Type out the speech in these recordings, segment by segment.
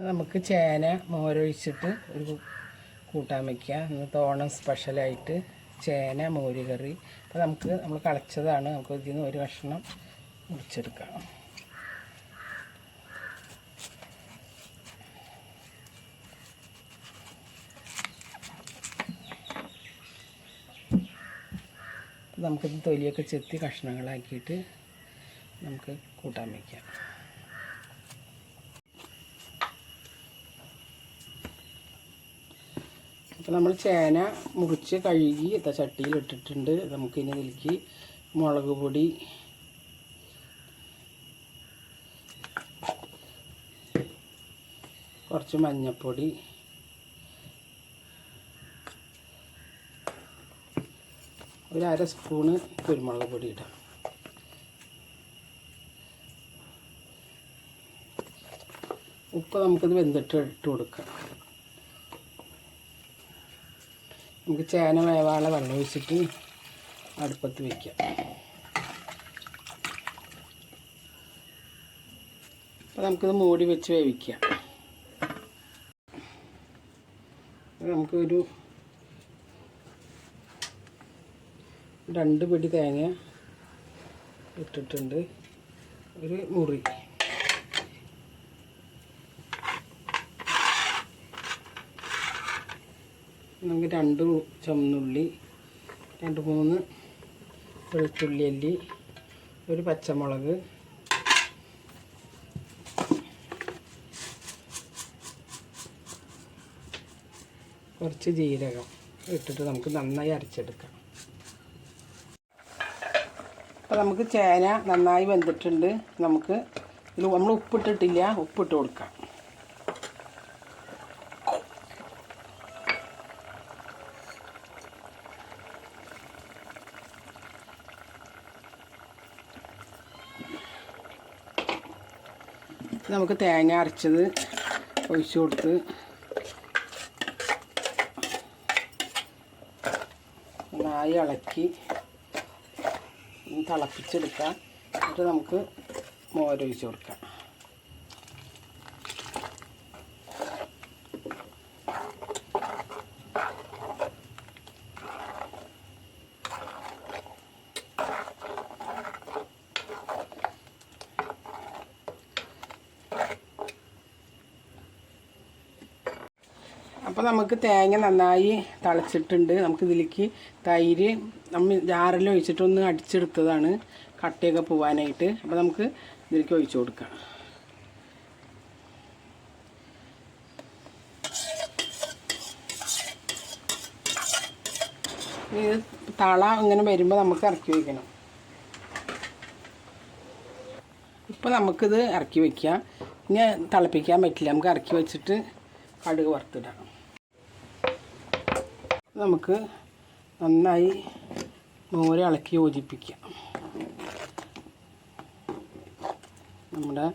നമുക്ക് ചേന മോരൊഴിച്ചിട്ട് ഒരു കൂട്ടാൻ വയ്ക്കുക എന്നിട്ട് ഓണം സ്പെഷ്യലായിട്ട് ചേന മോര് കറി അപ്പോൾ നമുക്ക് നമ്മൾ കളച്ചതാണ് നമുക്ക് ഇതിൽ നിന്ന് ഒരു കഷ്ണം മുറിച്ചെടുക്കാം. നമുക്കിത് തൊലിയൊക്കെ ചെത്തി കഷ്ണങ്ങളാക്കിയിട്ട് നമുക്ക് കൂട്ടാൻ വയ്ക്കാം അപ്പോൾ നമ്മൾ ചേന മുറിച്ച് കഴുകി ചട്ടിയിൽ ഇട്ടിട്ടുണ്ട്. നമുക്കിനി ഇതിലേക്ക് മുളക് പൊടി കുറച്ച് മഞ്ഞൾപ്പൊടി ഒരു അര സ്പൂണ് കുരുമുളക് പൊടി ഇടാം. ഉപ്പ് നമുക്കിത് വെന്തിട്ട് ഇട്ട് കൊടുക്കാം. നമുക്ക് ചേന വേവാള വെള്ളം ഒഴിച്ചിട്ട് അടുപ്പത്ത് വയ്ക്കാം അപ്പോൾ നമുക്കിത് മൂടി വെച്ച് വേവിക്കാം. നമുക്കൊരു രണ്ട് പിടി തേങ്ങ ഇട്ടിട്ടുണ്ട്. ഒരു മുറി. നമുക്ക് രണ്ട് ചുമന്നുള്ളി രണ്ട് മൂന്ന് വെളുത്തുള്ളി അല്ലി ഒരു പച്ചമുളക് കുറച്ച് ജീരകം ഇട്ടിട്ട് നമുക്ക് നന്നായി അരച്ചെടുക്കാം. അപ്പോൾ നമുക്ക് ചേന നന്നായി വെന്തിട്ടുണ്ട്. നമുക്ക് ഇതിൽ നമ്മൾ ഉപ്പിട്ടിട്ടില്ല ഉപ്പിട്ട് കൊടുക്കാം. നമുക്ക് തേങ്ങ അരച്ചത് ഒഴിച്ചു കൊടുത്ത് നന്നായി ഇളക്കി തിളപ്പിച്ചെടുക്കാം. എന്നിട്ട് നമുക്ക് മോരൊഴിച്ച് കൊടുക്കാം. അപ്പോൾ നമുക്ക് തേങ്ങ നന്നായി തളച്ചിട്ടുണ്ട്. നമുക്ക് ഇതിലേക്ക് തൈര് നമ്മൾ ജാറിൽ ഒഴിച്ചിട്ടൊന്ന് അടിച്ചെടുത്തതാണ് കട്ടയൊക്കെ പോവാനായിട്ട്. അപ്പോൾ നമുക്ക് ഇതിലേക്ക് ഒഴിച്ചു കൊടുക്കാം. ഇത് തള ഇങ്ങനെ വരുമ്പോൾ നമുക്ക് ഇറക്കി വയ്ക്കണം ഇപ്പോൾ നമുക്കിത് ഇറക്കി വയ്ക്കാം ഇനി തിളപ്പിക്കാൻ പറ്റില്ല. നമുക്ക് ഇറക്കി വെച്ചിട്ട് കടുക് വറുത്തിടാം. നമുക്ക് നന്നായി മോര് ഇളക്കി യോജിപ്പിക്കാം. നമ്മുടെ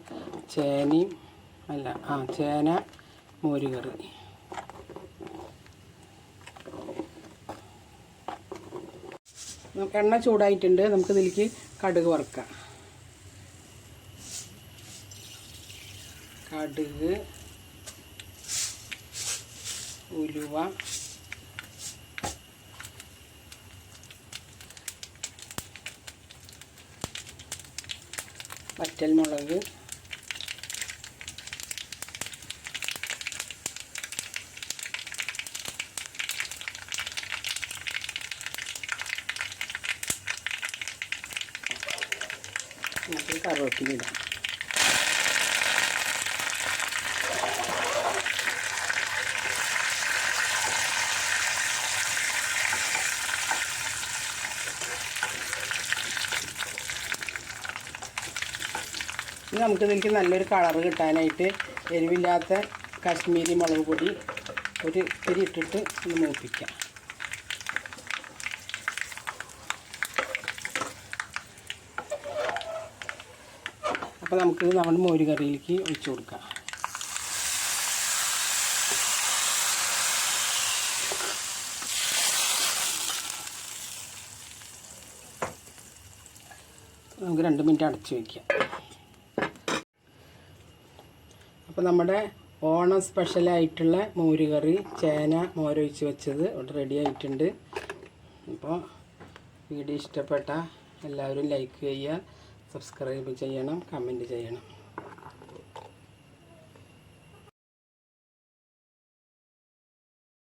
ചേനയും അല്ല ആ ചേന മോര് കറി. എണ്ണ ചൂടായിട്ടുണ്ട്. നമുക്ക് ഇതിലേക്ക് കടുക് വറുക്കാം. കടുക് ഉലുവ വറ്റൽമുളക് നമുക്ക് കറിവേപ്പില ഇനി നമുക്ക് ഇതിലേക്ക് നല്ലൊരു കളർ കിട്ടാനായിട്ട് എരിവില്ലാത്ത കാശ്മീരി മുളക് പൊടി ഒരു ഇത്തിരി ഇട്ടിട്ട് ഒന്ന് മൂപ്പിക്കാം. അപ്പോൾ നമുക്ക് നമ്മുടെ മോര് കറിയിലേക്ക് ഒഴിച്ചു കൊടുക്കാം. നമുക്ക് രണ്ട് മിനിറ്റ് അടച്ച് വയ്ക്കാം അപ്പോൾ നമ്മുടെ ഓണം സ്പെഷ്യലായിട്ടുള്ള മോരുകറി ചേന മോരൊഴിച്ച് വെച്ചത് ഇവിടെ റെഡി ആയിട്ടുണ്ട്. അപ്പോൾ വീഡിയോ ഇഷ്ടപ്പെട്ട എല്ലാവരും ലൈക്ക് ചെയ്യുക സബ്സ്ക്രൈബ് ചെയ്യണം കമന്റ് ചെയ്യണം.